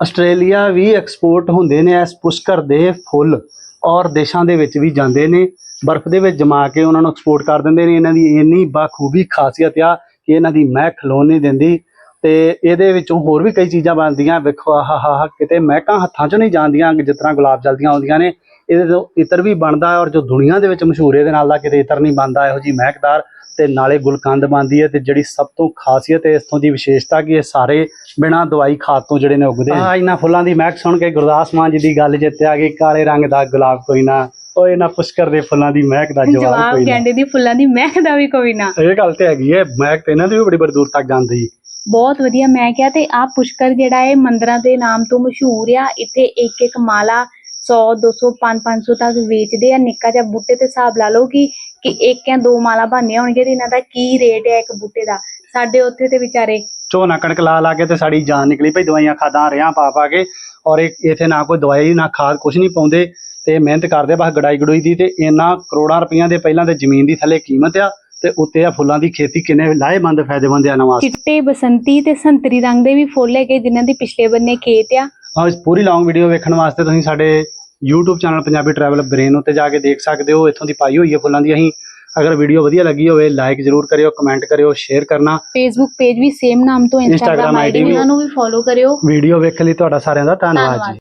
Australia ਵੀ export ਹੁੰਦੇ ਨੇ, ਇਸ ਪੁਸ਼ਕਰ ਦੇ ਫੁੱਲ ਔਰ ਦੇਸ਼ਾਂ ਦੇ ਵਿੱਚ ਵੀ ਜਾਂਦੇ ਨੇ। ਬਰਫ਼ ਦੇ ਵਿੱਚ ਜਮਾ ਕੇ ਉਹਨਾਂ ਨੂੰ ਐਕਸਪੋਰਟ ਕਰ ਦਿੰਦੇ ਨੇ। ਇਹਨਾਂ ਦੀ ਇੰਨੀ ਬਾਖੂਬੀ ਖਾਸੀਅਤ ਆ ਕਿ ਇਹਨਾਂ ਦੀ ਮਹਿਕ ਖਲੋਣ ਨਹੀਂ ਦਿੰਦੀ। ਤੇ ਇਹਦੇ ਵਿੱਚੋਂ ਹੋਰ ਵੀ ਕਈ ਚੀਜ਼ਾਂ ਬਣਦੀਆਂ। ਵੇਖੋ, ਆਹ ਕਿਤੇ ਮਹਿਕਾਂ ਹੱਥਾਂ 'ਚੋਂ ਨਹੀਂ ਜਾਂਦੀਆਂ ਜਿਸ ਤਰ੍ਹਾਂ ਗੁਲਾਬ ਜਲਦੀਆਂ ਆਉਂਦੀਆਂ ਨੇ। ਇਹਦੇ ਤੋਂ ਇਤਰ ਵੀ ਬਣਦਾ ਔਰ ਜੋ ਦੁਨੀਆ ਦੇ ਵਿੱਚ ਮਸ਼ਹੂਰ ਇਹਦੇ ਨਾਲ ਦਾ ਕਿਤੇ ਇਤਰ ਨਹੀਂ ਬਣਦਾ ਇਹੋ ਜੀ ਮਹਿਕਦਾਰ ਤੇ ਨਾਲੇ ਗੁਲਕੰਦ ਬਣਦੀ ਹੈ ਤੇ ਜਿਹੜੀ ਸਭ ਤੋਂ ਖਾਸੀਅਤ ਹੈ ਇਥੋਂ ਦੀ ਵਿਸ਼ੇਸ਼ਤਾ ਕਿ ਇਹ ਸਾਰੇ ਬਿਨਾਂ ਦਵਾਈ ਖਾਦ ਤੋਂ ਜਿਹੜੇ ਨੇ ਉੱਗਦੇ ਆ ਇਹਨਾਂ ਫੁੱਲਾਂ ਦੀ ਮਹਿਕ ਸੁਣ ਕੇ ਗੁਰਦਾਸ ਮਾਨ ਜੀ ਦੀ ਗੱਲ ਜਿੱਤੇ ਆ ਗਈ ਕਾਲੇ ਰੰਗ ਦਾ ਗੁਲਾਬ ਕੋਈ ਨਾ ਉਹ ਇਹਨਾਂ ਪੁਸ਼ਕਰ ਦੇ ਫੁੱਲਾਂ ਦੀ ਮਹਿਕ ਦਾ ਜਵਾਬ ਜਵਾਬ ਕੋਈ ਨਾ। ਕਹਿੰਦੇ ਦੀ ਫੁੱਲਾਂ ਦੀ ਮਹਿਕ ਦਾ ਵੀ ਕੋਈ ਨਾ। ਇਹ ਗੱਲ ਤੇ ਹੈਗੀ ਹੈ ਮਹਿਕ ਤੇ ਇਹਨਾਂ ਦੀ ਵੀ ਬੜੀ ਬੜੀ ਦੂਰ ਤੱਕ ਜਾਂਦੀ। ਬਹੁਤ ਵਧੀਆ ਮੈਂ ਕਿਹਾ ਤੇ ਆ ਪੁਸ਼ਕਰ ਜਿਹੜਾ ਹੈ ਮੰਦਰਾਂ ਦੇ ਨਾਮ ਤੋਂ ਮਸ਼ਹੂਰ ਆ ਇੱਥੇ ਇੱਕ ਇੱਕ ਮਾਲਾ 100 200 5 500 ਤੱਕ ਵੇਚਦੇ ਆ। ਨਿੱਕਾ ਜਿਹਾ ਬੂਟੇ ਤੇ ਹਿਸਾਬ ਲਾ ਲਓ ਕਿ ਕਿ ਇੱਕ ਜਾਂ ਦੋ ਮਾਲਾ ਬਣਨੀਆਂ ਹੋਣਗੀਆਂ ਤੇ ਇਹਨਾਂ ਦਾ ਕੀ ਰੇਟ ਹੈ ਇੱਕ ਬੂਟੇ ਦਾ? ਸਾਡੇ ਉੱਥੇ ਤੇ ਵਿਚਾਰੇ ਝੋਨਾ ਕਣਕ ਲਾ ਲਾ ਕੇ ਤੇ ਸਾਡੀ ਜਾਨ ਨਿਕਲੀ ਭਈ ਦਵਾਈਆਂ ਖਾਦਾਂ ਰਿਆਂ ਪਾ ਪਾ ਕੇ ਔਰ ਇਥੇ ਨਾ ਕੋਈ ਦਵਾਈ ਨਾ ਖਾਦ ਕੁਝ ਨਹੀਂ ਪਾਉਂਦੇ ਤੇ ਮਿਹਨਤ ਕਰਦੇ ਬਸ ਗੜਾਈ ਗੜੋਈ ਦੀ ਤੇ ਇਹਨਾਂ ਕਰੋੜਾਂ ਰੁਪਈਆਂ ਦੇ ਪਹਿਲਾਂ ਤੇ ਜ਼ਮੀਨ ਦੀ ਥੱਲੇ ਕੀਮਤ ਆ ਤੇ ਉੱਤੇ ਆ ਫੁੱਲਾਂ ਦੀ ਖੇਤੀ ਕਿੰਨੇ ਲਾਹੇਮੰਦ ਫਾਇਦੇਮੰਦ ਆ ਨਵਾਂ ਚਿੱਟੇ ਬਸੰਤੀ ਤੇ ਸੰਤਰੀ ਰੰਗ ਦੇ ਵੀ ਫੁੱਲ ਹੈਗੇ ਜਿਨ੍ਹਾਂ ਦੀ ਪਿਛਲੇ ਬੰਨੇ ਖੇਤ ਆ। ਇਸ ਪੂਰੀ ਲੌਂਗ ਵੀਡੀਓ ਵੇਖਣ ਵਾਸਤੇ ਤੁਸੀਂ ਸਾਡੇ YouTube channel Punjabi travel brain ਉੱਤੇ ਜਾ ਕੇ ਦੇਖ ਸਕਦੇ ਹੋ ਇੱਥੋਂ ਦੀ ਪਾਈ ਹੋਈ ਹੈ ਫੁੱਲਾਂ ਦੀ ਅਸੀਂ ਅਗਰ ਵੀਡੀਓ ਵਧੀਆ ਲੱਗੀ ਹੋਵੇ ਲਾਈਕ ਜ਼ਰੂਰ ਕਰਿਓ ਕਮੈਂਟ ਕਰਿਓ ਸ਼ੇਅਰ ਕਰਨਾ ਫੇਸਬੁੱਕ ਪੇਜ ਵੀ ਸੇਮ ਨਾਮ ਤੋਂ Instagram ਇੰਸਟਾਗ੍ਰam ਆਈਡੀ ਵੀ। ਉਹਨਾਂ ਨੂੰ ਵੀ ਫੋਲੋ ਕਰਿਓ ਵੀਡੀਓ ਵੇਖਣ ਲਈ ਤੁਹਾਡਾ ਸਾਰਿਆਂ ਦਾ ਧੰਨਵਾਦ। ਜੀ